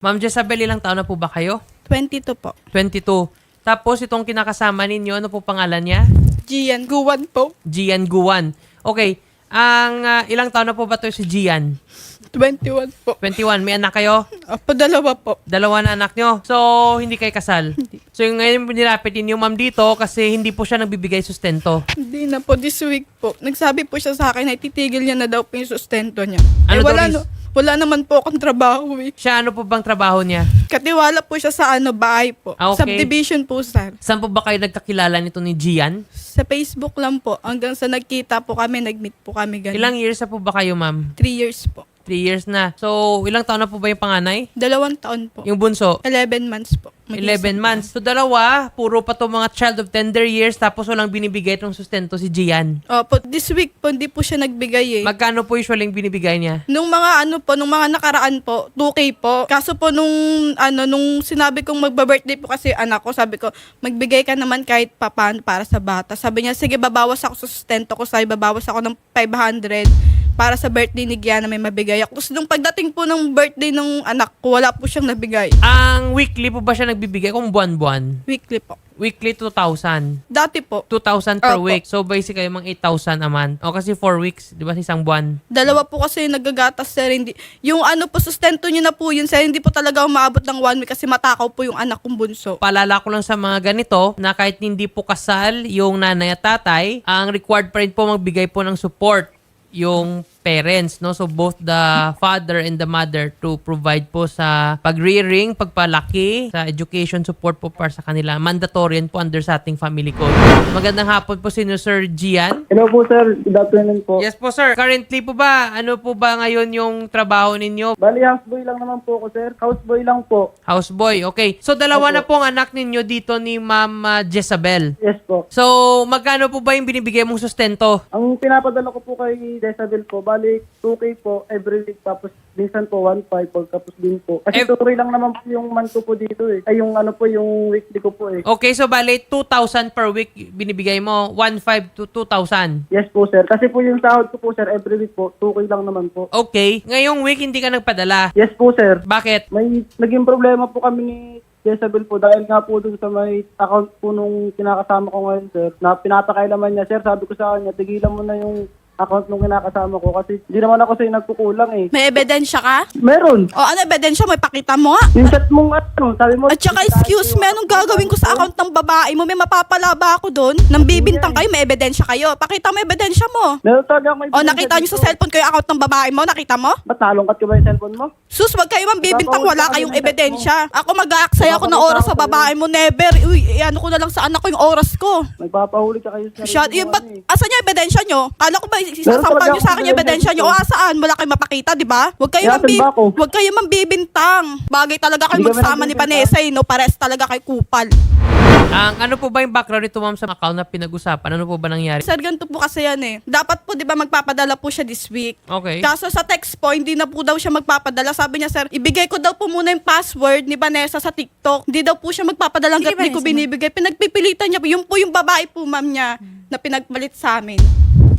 Ma'am Jezabel, ilang taon na po ba kayo? 22 po. 22. Tapos itong kinakasama ninyo, ano po pangalan niya? Gian Guwan po. Gian Guan. Okay. Ang ah, ilang taon na po ba to si Gian? 21 po. 21. May anak kayo? Opo, dalawa po. Dalawa na anak nyo. So, hindi kayo kasal? So, yung ngayon nilapitin yung ma'am dito kasi hindi po siya nagbibigay sustento. Hindi na po this week po. Nagsabi po siya sa akin na ititigil niya na daw po yung sustento niya. Ano eh, wala, daw, no, wala naman po akong trabaho eh. Siya, ano po bang trabaho niya? Katiwala po siya sa ano, bahay po. Ah, okay. Subdivision po, sir. Saan po ba kayo nagkakilala nito ni Gian? Sa Facebook lang po. Hanggang sa nagkita po kami, nag-meet po kami ganun. Ilang years na po ba kayo, ma'am? Three years po. Three years na. So, ilang taon na po ba yung panganay? Dalawang taon po. Yung bunso? 11 months po. Mag-isa 11 months. So, dalawa, puro pa to mga child of tender years tapos walang binibigay itong sustento si Gian. Opo, this week po, hindi po siya nagbigay eh. Magkano po usually yung binibigay niya? Nung mga ano po, nung mga nakaraan po, 2K po. Kaso po nung ano nung sinabi kong magba-birthday po kasi anak ko, sabi ko, magbigay ka naman kahit papaano para sa bata. Sabi niya, sige, babawas ako sa sustento ko, sabi babawas ako ng 500 para sa birthday ni Gianna may mabigay ako. Tapos nung pagdating po ng birthday ng anak ko, wala po siyang nabigay. Ang weekly po ba siya nagbibigay kung buwan-buwan? Weekly po. Weekly 2,000. Dati po, 2,000 per Opo. week. So, basically, mga 8,000 a month. O, kasi 4 weeks, di ba, isang buwan. Dalawa po kasi yung nagagatas sir, hindi. Yung ano po, sustento niyo na po yun sir, hindi po talaga umaabot ng one week kasi matakaw po yung anak kong bunso. Paalala ko lang sa mga ganito na kahit hindi po kasal yung nanay at tatay, ang required pa rin po magbigay po ng support yung parents, no? So both the father and the mother to provide po sa pag-rearing, pagpalaki, sa education support po para sa kanila. Mandatory yan po under sa ating family code. Magandang hapon po si Sir Gian. Hello po sir, good afternoon po. Yes po sir. Currently po ba, ano po ba ngayon yung trabaho ninyo? Bali, houseboy lang naman po ako sir. Houseboy lang po. Houseboy, okay. So dalawa na po ang anak ninyo dito ni Ma'am ah, Jezabel. Yes po. So, magkano po ba yung binibigay mong sustento? Ang pinapadala ko po kay Desabel po, bali 2K po every week tapos minsan po 1.5 po tapos din po. Kasi Ev- tuloy lang naman po yung month ko po dito eh. Ay yung ano po yung weekly ko po eh. Okay, so bali 2,000 per week binibigay mo, 1,500 to 2,000. Yes po sir. Kasi po yung sahod ko po sir every week po 2K lang naman po. Okay, ngayong week hindi ka nagpadala. Yes po sir. Bakit? May naging problema po kami ni Jezabel po dahil nga po dun sa may account po nung kinakasama ko ngayon sir na pinapakailaman niya sir sabi ko sa kanya tigilan mo na yung account nung kinakasama ko kasi hindi naman ako sa'yo nagkukulang eh. May ebidensya ka? Meron. O ano ebidensya mo? Ipakita mo. Yung chat mong ano, sabi mo... At saka excuse me, anong gagawin ko sa account ng babae mo? May mapapala ba ako doon? Nang bibintang kayo, may ebidensya kayo. Pakita mo ebidensya mo. Meron talaga may... O nakita niyo sa cellphone ko yung account ng babae mo? Nakita mo? Ba't nalungkat ka ba yung cellphone mo? Sus, wag kayo man bibintang wala kayong ebidensya. Ako mag-aaksaya ako ng oras sa babae mo. Never. Uy, ano ko na lang sa anak ko yung oras ko. Nagpapahuli ka kayo sa... Sarili yung mo, ba't, eh. asan yung ebidensya nyo? Kala ko ba Talaga nyo sa akin yung ebidensya nyo? O ebidensya. asaan? Wala kayong mapakita, di ba? Huwag kayo Yasan mambi- ba ako? Huwag kayo mambibintang. Bagay talaga kayo Hindi magsama ni nagbibintang. Vanessa, eh, no? Pares talaga kay kupal. Ang ano po ba yung background nito ma'am sa account na pinag-usapan? Ano po ba nangyari? Sir, ganito po kasi yan eh. Dapat po, di ba, magpapadala po siya this week. Okay. Kaso sa text po, hindi na po daw siya magpapadala. Sabi niya, sir, ibigay ko daw po muna yung password ni Vanessa sa TikTok. Hindi daw po siya magpapadala hanggat Sige, di ko Vanessa, binibigay. Pinagpipilitan niya po. Yung po yung babae po, ma'am niya, na pinagpalit sa amin.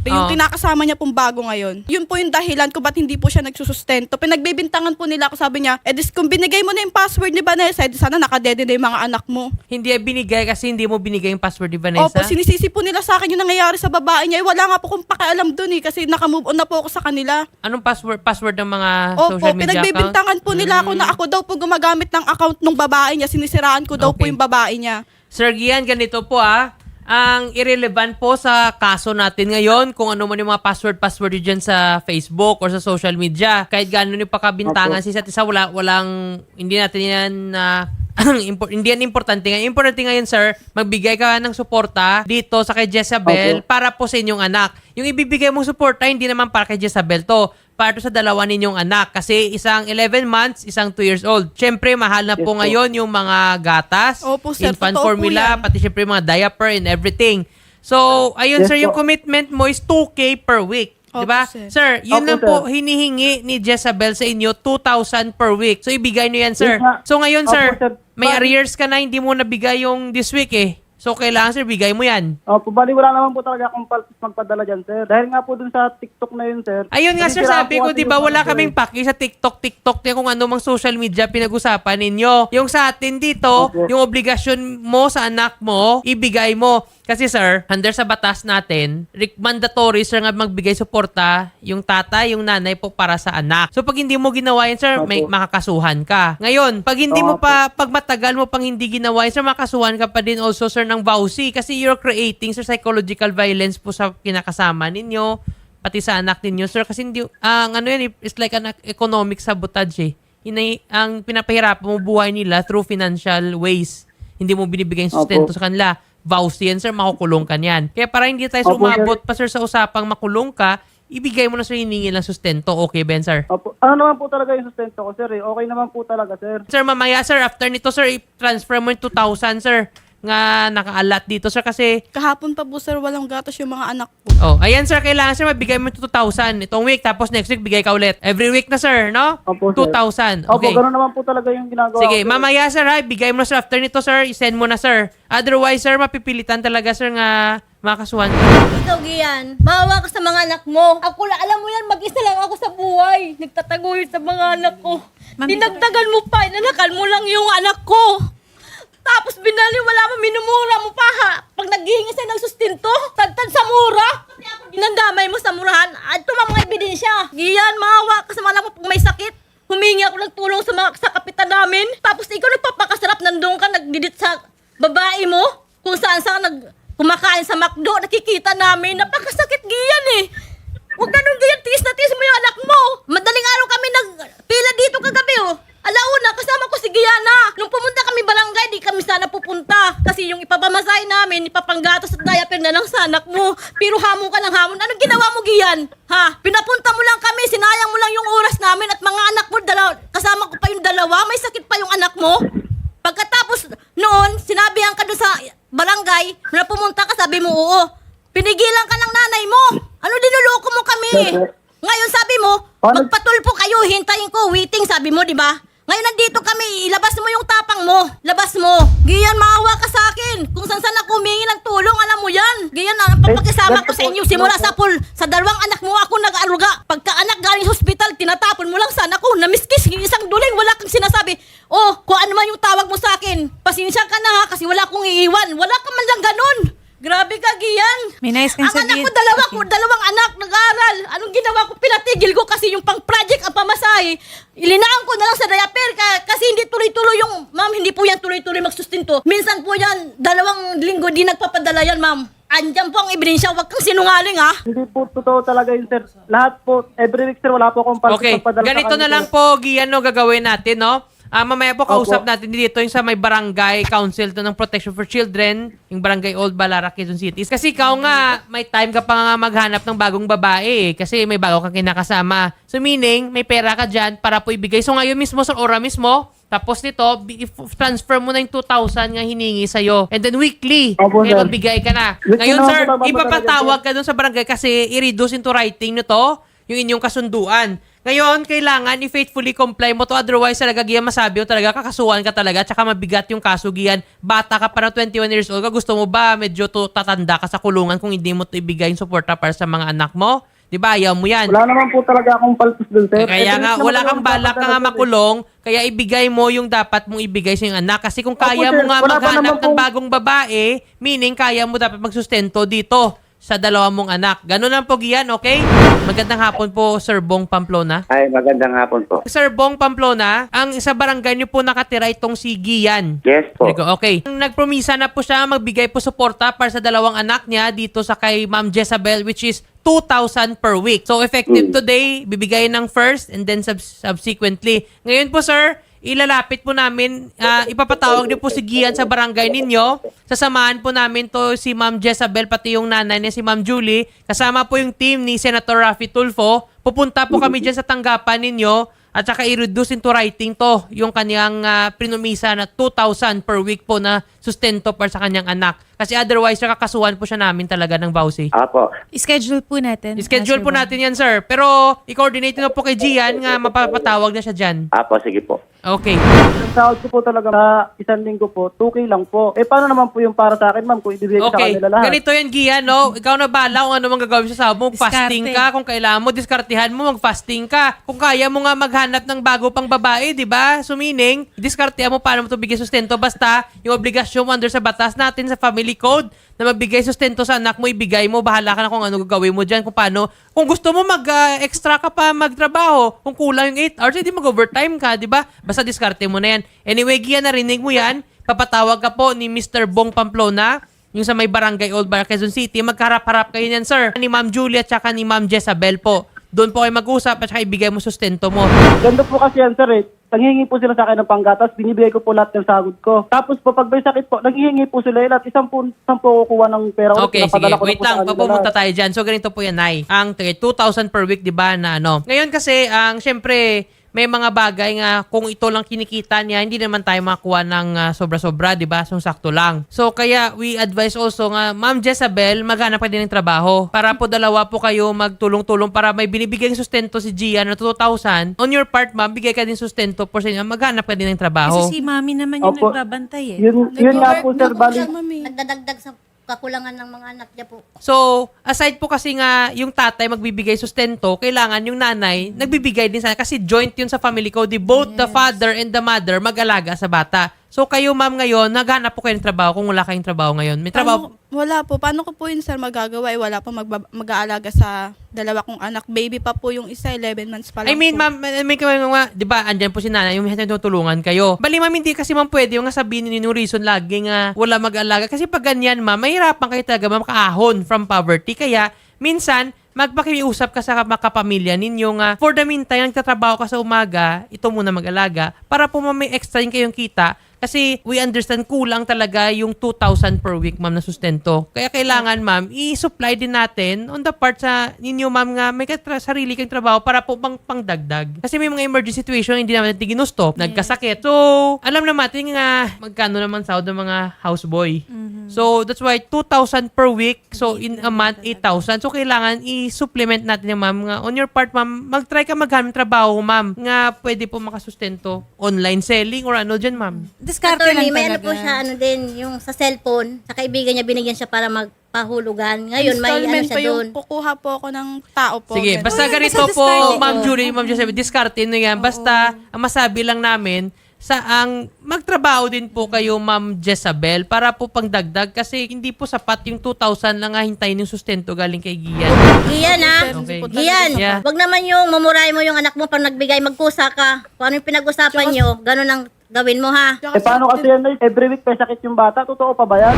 Yung Ah. kinakasama niya pong bago ngayon. Yun po yung dahilan kung ba't hindi po siya nagsusustento. Pinagbibintangan po nila ako, sabi niya, eh dis, kung binigay mo na yung password ni Vanessa, eh di sana nakadede na yung mga anak mo. Hindi binigay kasi hindi mo binigay yung password ni Vanessa? Opo, sinisisi po nila sa akin yung nangyayari sa babae niya. Eh, wala nga po kong pakialam dun eh, kasi nakamove on na po ako sa kanila. Anong password password ng mga Opo, social media account? pinagbibintangan po nila ako na ako daw po gumagamit ng account ng babae niya. Sinisiraan ko daw po Okay. yung babae niya. Sir Gian, ganito po ah. Ang irrelevant po sa kaso natin ngayon, kung ano man yung mga password-password dyan sa Facebook or sa social media, kahit gano'n yung pakabintangan sa isa't isa, wala, walang, hindi natin yan na impor- hindi yan importante ngayon. Importante ngayon, sir, magbigay ka ng suporta dito sa kay Jezabel Opo. para po sa inyong anak. Yung ibibigay mong suporta, hindi naman para kay Jezabel to. Para sa dalawa ninyong anak. Kasi isang 11 months, isang 2 years old. Siyempre, mahal na Yes po po. ngayon yung mga gatas, Opo, sir. infant formula, pati syempre mga diaper and everything. So, ayun Yes sir, yung po. commitment mo is 2K per week. Opo, 'Di ba? sir. Sir, yun Opo, lang sir. po hinihingi ni Jezabel sa inyo 2,000 per week. So ibigay niyo yan, sir. Yes. So ngayon, Opo, sir, sir. may arrears ka na hindi mo nabigay yung this week eh. So, kailangan sir, bigay mo yan. Opo, bali wala naman po talaga akong palpis magpadala dyan, sir. Dahil nga po dun sa TikTok na yun, sir. Ayun nga sir, sabi ko, di ba wala kaming paki sa TikTok, TikTok niya kung ano mang social media pinag-usapan ninyo. Yung sa atin dito, Opo. yung obligasyon mo sa anak mo, ibigay mo. Kasi sir, under sa batas natin, mandatory sir nga magbigay suporta yung tatay, yung nanay po para sa anak. So pag hindi mo ginawa yan sir, may makakasuhan ka. Ngayon, pag hindi mo pa, pag matagal mo pang hindi ginawa yan sir, makakasuhan ka pa din also sir ng vowsy kasi you're creating sir psychological violence po sa kinakasama ninyo pati sa anak ninyo, sir. Kasi hindi, ang ano yan, it's like an economic sabotage eh. Hinay, ang pinapahirapan mo buhay nila through financial ways. Hindi mo binibigay yung sustento Opo. sa kanila. Vows yan, sir, makukulong ka niyan. Kaya para hindi tayo Opo, sumabot pa, sir, sa usapang makulong ka, ibigay mo na, sir, hiningi lang sustento. Okay, Ben, sir? Opo. Ano naman po talaga yung sustento ko, sir? Eh? Okay naman po talaga, sir. Sir, mamaya, sir, after nito, sir, i-transfer mo yung 2,000, sir, nga nakaalat dito, sir, kasi Kahapon pa po, sir, walang gatas yung mga anak ko. Oh, ayan sir, kailangan sir mabigay mo yung 2,000 itong week tapos next week bigay ka ulit. Every week na sir, no? Opo, sir. 2,000. Opo, Okay. gano'n naman po talaga yung ginagawa Sige, ko, sir. mamaya sir ha, bigay mo na sir after nito sir, isend mo na sir. Otherwise sir, mapipilitan talaga sir nga makasuhan. Ikaw, Gian, bawa ka sa mga anak mo. Ako la, alam mo yan, mag-isa lang ako sa buhay. Nagtataguyod sa mga anak ko. Dinagdagan mo pa, inanakal mo lang yung anak ko. Tapos binaliwala mo, minumura mo pa ha. Pag naghihingi sa'yo ng sustinto, tagtad sa mura. Kasi ginandamay mo sa murahan. At ito mga ebidensya. Gian, maawa ka sa mga anak mo pag may sakit. Humingi ako ng tulong sa mga sa kapitan namin. Tapos ikaw nagpapakasarap, nandun ka, nagdidit sa babae mo. Kung saan saan nag kumakain sa McDo, nakikita namin. Napakasakit giyan eh. Huwag ganun ganyan, tiis na tiis mo yung anak mo. Madaling araw kami nagpila dito kagabi oh. Alauna, kasama ko si Giana. Nung pumunta kami barangay, di kami sana pupunta. Kasi yung ipapamasahe namin, ipapanggatos at diaper na lang sa anak mo. Pero hamon ka ng hamon. Anong ginawa mo, Gian? Ha? Pinapunta mo lang kami, sinayang mo lang yung oras namin at mga anak mo, dalaw, kasama ko pa yung dalawa, may sakit pa yung anak mo. Pagkatapos noon, sinabihan ka doon sa barangay, na pumunta ka, sabi mo, oo. Pinigilan ka ng nanay mo. Ano dinuloko mo kami? Ngayon sabi mo, magpatulpo kayo, hintayin ko, waiting, sabi mo, di ba? Ngayon nandito kami, ilabas mo yung tapang mo. Labas mo. Giyan, maawa ka sa akin. Kung saan saan ako humingi ng tulong, alam mo yan. Giyan, ang papakisama ko sa inyo, simula sa pool. Sa dalawang anak mo ako nag-aruga. Pagka anak galing sa hospital, tinatapon mo lang sa anak ko. Namiskis, isang duling, wala kang sinasabi. Oh, kung ano man yung tawag mo sa akin. Pasensya ka na ha, kasi wala akong iiwan. Wala ka man lang ganun. Grabe ka, Gian. May kang Ang anak sabihin. ko, dalawa ko, dalawang anak, nag-aaral. Anong ginawa ko? Pinatigil ko kasi yung pang-project ang pamasahe. Ilinaan ko na lang sa diaper ka, kasi hindi tuloy-tuloy yung, ma'am, hindi po yan tuloy-tuloy magsustinto. Minsan po yan, dalawang linggo di nagpapadala yan, ma'am. Andyan po ang ebidensya, huwag kang sinungaling, ha? Hindi po totoo talaga yun, sir. Lahat po, every week, sir, wala po akong palpis Okay, magpadala sa ganito na lang po, Gian, no, gagawin natin, no? Ah, mamaya po kausap Opo. natin dito yung sa may barangay council to ng Protection for Children, yung barangay Old Balara, Quezon City. Kasi ikaw nga, may time ka pa nga maghanap ng bagong babae eh, kasi may bago kang kinakasama. So meaning, may pera ka dyan para po ibigay. So ngayon mismo, sa ora mismo, tapos nito, transfer mo na yung 2,000 nga hiningi sa'yo. And then weekly, Opo, may sir. magbigay ka na. Ngayon, sir, ipapatawag ka dun sa barangay kasi i-reduce into writing nyo to, yung inyong kasunduan. Ngayon, kailangan i-faithfully comply mo to. Otherwise, talaga giyan masabi mo talaga, kakasuhan ka talaga, tsaka mabigat yung kaso giyan. Bata ka pa ng 21 years old ka, gusto mo ba medyo to tatanda ka sa kulungan kung hindi mo to ibigay yung suporta para sa mga anak mo? Di ba? Ayaw mo yan. Wala naman po talaga akong palpis dun, sir. Kaya nga, wala kang balak ka nga makulong, kaya ibigay mo yung dapat mong ibigay sa iyong anak. Kasi kung kaya mo nga maghanap ng bagong babae, meaning kaya mo dapat magsustento dito sa dalawa mong anak. Ganun lang po giyan, okay? Magandang hapon po, Sir Bong Pamplona. Ay, magandang hapon po. Sir Bong Pamplona, ang sa barangay niyo po nakatira itong si Gian. Yes po. Rico, Okay. Nagpromisa na po siya magbigay po suporta para sa dalawang anak niya dito sa kay Ma'am Jezabel which is 2,000 per week. So effective today, bibigay ng first and then sub- subsequently. Ngayon po sir, ilalapit po namin, ah, ipapatawag din po si Gian sa barangay ninyo. Sasamahan po namin to si Ma'am Jezabel pati yung nanay niya si Ma'am Julie. Kasama po yung team ni Senator Raffy Tulfo. Pupunta po kami dyan sa tanggapan ninyo at saka i-reduce into writing to yung kanyang ah, prinumisa na 2,000 per week po na sustento para sa kanyang anak. Kasi otherwise, nakakasuhan po siya namin talaga ng vowsy. Apo. schedule po natin. Schedule po natin yan, sir. Pero, i-coordinate na po kay Gian nga mapapatawag na siya dyan. Apo, sige po. Okay. Ang sahod ko po talaga sa isang linggo po, 2K lang po. Eh, paano naman po yung para sa akin, ma'am, kung ibibigay ko sa Okay. kanila lahat? Ganito yan, Gian, no? Ikaw na bala kung ano mang gagawin sa sahod mo. Diskarte. Fasting ka. Kung kailangan mo, diskartihan mo, mag-fasting ka. Kung kaya mo nga maghanap ng bago pang babae, di ba? So meaning, diskartihan mo paano mo ito bigay sustento. Basta, yung obligasyon mo under sa batas natin sa family code na magbigay sustento sa anak mo, ibigay mo. Bahala ka na kung ano gagawin mo dyan. Kung paano. Kung gusto mo mag-extra ka pa magtrabaho, kung kulang yung 8 hours, hindi mag-overtime ka, di ba? Basta diskarte mo na yan. Anyway, Gian, narinig mo yan. Papatawag ka po ni Mr. Bong Pamplona yung sa may barangay Old Bar, Quezon City, magkarap-harap kayo niyan, sir. Ni Ma'am Julia at ni Ma'am Jezabel po. Doon po kayo mag-usap at saka ibigay mo sustento mo. Ganda po kasi yan, sir, eh. Nanghihingi po sila sa akin ng panggatas, binibigay ko po lahat ng sahod ko. Tapos po, pag may sakit po, nanghihingi po sila eh, lahat. Isang po, isang po kukuha ng pera ko. Okay, sige. Ko Wait lang, papumunta tayo dyan. So, ganito po yan, Nay. Ang okay, 2,000 per week, di ba, na ano. Ngayon kasi, ang syempre, may mga bagay nga kung ito lang kinikita niya, hindi naman tayo makakuha ng ah, sobra-sobra, di ba? So, sakto lang. So, kaya we advise also nga, Ma'am Jezabel, maghanap ka din ng trabaho para po dalawa po kayo magtulong-tulong para may binibigay sustento si Gia na 2,000. On your part, ma'am, bigay ka din sustento for sa inyo. Maghanap ka din ng trabaho. Kasi si mami naman yung Opo. nagbabantay eh. Yun, yun nga po, sir, bali. Nagdadagdag sa kakulangan ng mga anak niya po. So, aside po kasi nga yung tatay magbibigay sustento, kailangan yung nanay nagbibigay din sana kasi joint yun sa family code. Both the father and the mother mag-alaga sa bata. So, kayo ma'am ngayon, naghanap po kayo ng trabaho kung wala kayong trabaho ngayon. May trabaho... Paano- wala po. Paano ko po yun, sir, magagawa? Eh, wala po magba- mag-aalaga sa dalawa kong anak. Baby pa po yung isa, 11 months pa lang I mean, po. ma'am, I mean, kayo nga, di ba, andyan po si nanay, yung minsan tutulungan kayo. Bali, ma'am, hindi kasi ma'am pwede yung nga sabihin ninyo yung reason lagi nga wala mag-alaga. Kasi pag ganyan, ma'am, mahirapan kayo talaga, ma'am, makaahon from poverty. Kaya, minsan, magpakiusap ka sa mga kapamilya ninyo nga, for the meantime, nagtatrabaho ka sa umaga, ito muna mag-alaga, para po ma'am, may extra din kayong kita, kasi we understand kulang talaga yung 2,000 per week, ma'am, na sustento. Kaya kailangan, ma'am, i-supply din natin on the part sa ninyo, ma'am, nga may katra- sarili kang trabaho para po pang pangdagdag. Kasi may mga emergency situation hindi naman natin ginusto. Nagkasakit. So, alam naman natin nga magkano naman sahod ng mga houseboy. So, that's why 2,000 per week. So, in a month, 8,000. So, kailangan i-supplement natin yung ma'am nga on your part, ma'am, mag-try ka maghanap trabaho, ma'am, nga pwede po makasustento. Online selling or ano dyan, ma'am. Diskarte Attorney, lang may ano talaga. po siya, ano din, yung sa cellphone, sa kaibigan niya, binigyan siya para magpahulugan. Ngayon, may ano Installment siya yung doon. kukuha po ako ng tao po. Sige, Ganun. basta Oh, ganito basta po, Ma'am. Julie, Ma'am Joseph, discarte nyo yan. Basta, ang masabi lang namin, sa ang magtrabaho din po kayo, Ma'am Jezabel, para po pangdagdag kasi hindi po sapat yung 2,000 lang nga hintayin yung sustento galing kay Gian. Gian ha? Okay. Gian, Yeah. wag naman yung mamuray mo yung anak mo pag nagbigay, magkusa ka. Kung ano yung pinag-usapan nyo, ganun ang gawin mo ha. Eh, paano kasi yan? Every week may sakit yung bata. Totoo pa ba yan?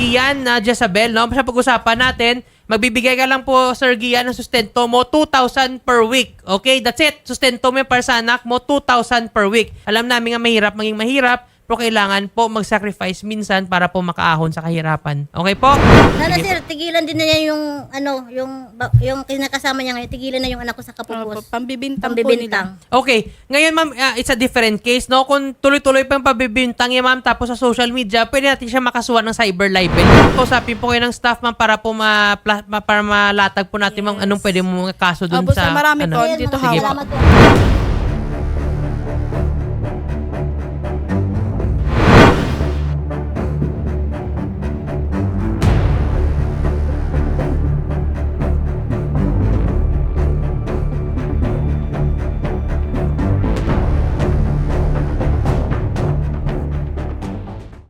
Gian na Jezabel, no? Sa pag-usapan natin, magbibigay ka lang po, Sir Gian, ng sustento mo, 2,000 per week. Okay? That's it. Sustento mo yung para sa anak mo, 2,000 per week. Alam namin nga mahirap, maging mahirap, pero kailangan po mag-sacrifice minsan para po makaahon sa kahirapan. Okay po? Sana sir, tigilan din na niya yung, ano, yung, yung kinakasama niya ngayon, tigilan na yung anak ko sa kapupos. pambibintang po nila. Pambibintang. Okay. Ngayon, ma'am, ah, it's a different case, no? Kung tuloy-tuloy pa yung pabibintang niya, ma'am, tapos sa social media, pwede natin siya makasuhan ng cyber libel. Kausapin po kayo ng staff, ma'am, para po ma, ma- para malatag po natin, ma'am, anong pwede mo mga kaso dun Opo, sa... marami ano. po. Dito hawak. salamat po.